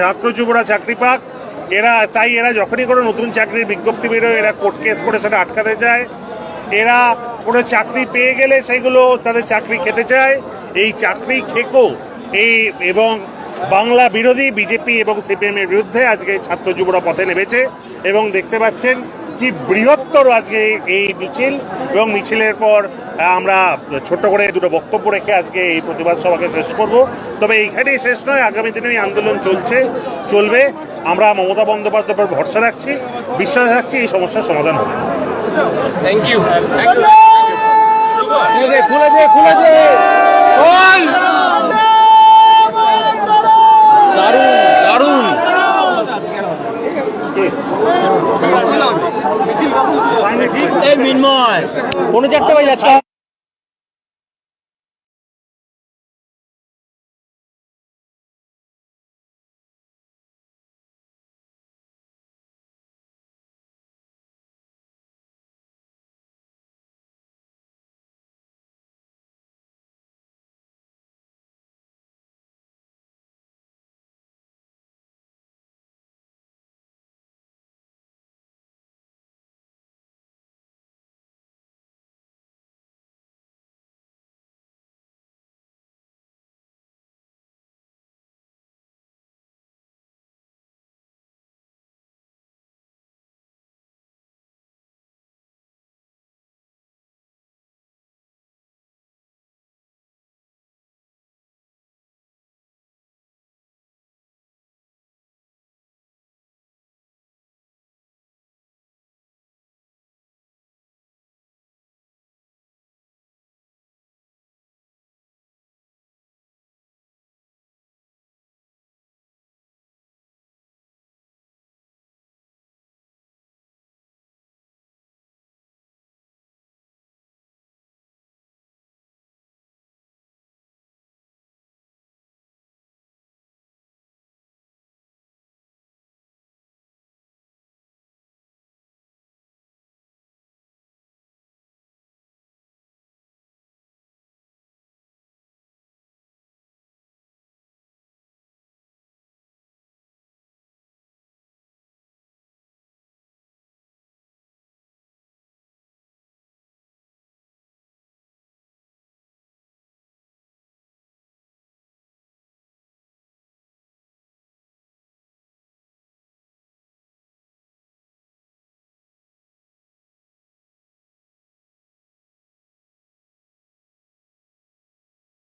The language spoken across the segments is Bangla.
ছাত্র যুবরা চাকরি পাক, এরা, তাই এরা যখনই কোনো নতুন চাকরির বিজ্ঞপ্তি বেরোয়, এরা কোর্ট কেস করে সেটা আটকাতে চায়। এরা কোনো চাকরি পেয়ে গেলে সেগুলো তাদের চাকরি খেতে চায়। এই চাকরি খেকো, এই এবং বাংলা বিরোধী, বিজেপি এবং সিপিএমের বিরুদ্ধে আজকে ছাত্র যুবরা পথে নেমেছে এবং দেখতে পাচ্ছেন কি বৃহত্তর আজকে এই মিছিল এবং মিছিলের পর আমরা ছোট্ট করে দুটো বক্তব্য রেখে আজকে এই প্রতিবাদ সভাকে শেষ করব। তবে এইখানেই শেষ নয় আগামী দিনে এই আন্দোলন চলছে চলবে। আমরা মমতা বন্দ্যোপাধ্যায়ের উপর ভরসা রাখছি বিশ্বাস রাখছি এই সমস্যার সমাধান হবে। থ্যাংক ইউ খুলে দে খুলে দে খুলে দে বল দারুণ দারুণ এই মিনময় পৌনে চারটে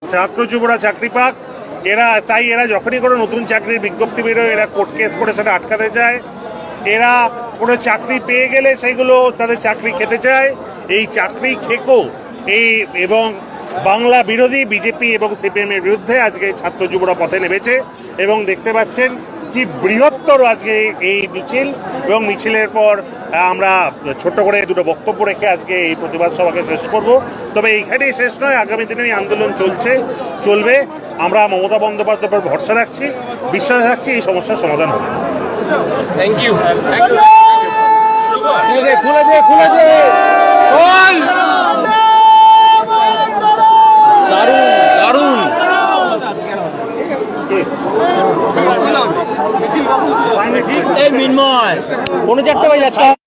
ছাত্র যুবরা চাকরি পাক, এরা তাই এরা যখনই কোনো নতুন চাকরির বিজ্ঞপ্তি বেরোয়, এরা কোর্ট কেস করে সেটা আটকাতে চায়। এরা কোনো চাকরি পেয়ে গেলে সেগুলো তাদের চাকরি খেতে চায়। এই চাকরি খেকো, এই এবং বাংলা বিরোধী, বিজেপি এবং সিপিএমের বিরুদ্ধে আজকে ছাত্র যুবরা পথে নেমেছে এবং দেখতে পাচ্ছেন কি বৃহত্তর আজকে এই মিছিল এবং মিছিলের পর আমরা ছোট্ট করে দুটো বক্তব্য রেখে আজকে এই প্রতিবাদ সভাকে শেষ করব। তবে এইখানেই শেষ নয় আগামী দিনে এই আন্দোলন চলছে চলবে। আমরা মমতা বন্দ্যোপাধ্যায়ের উপর ভরসা রাখছি বিশ্বাস রাখছি এই সমস্যার সমাধান হবে। থ্যাংক ইউ খুলে দে খুলে দে খুলে দে বল দারুণ পৌনে চারটে বাজে আজকে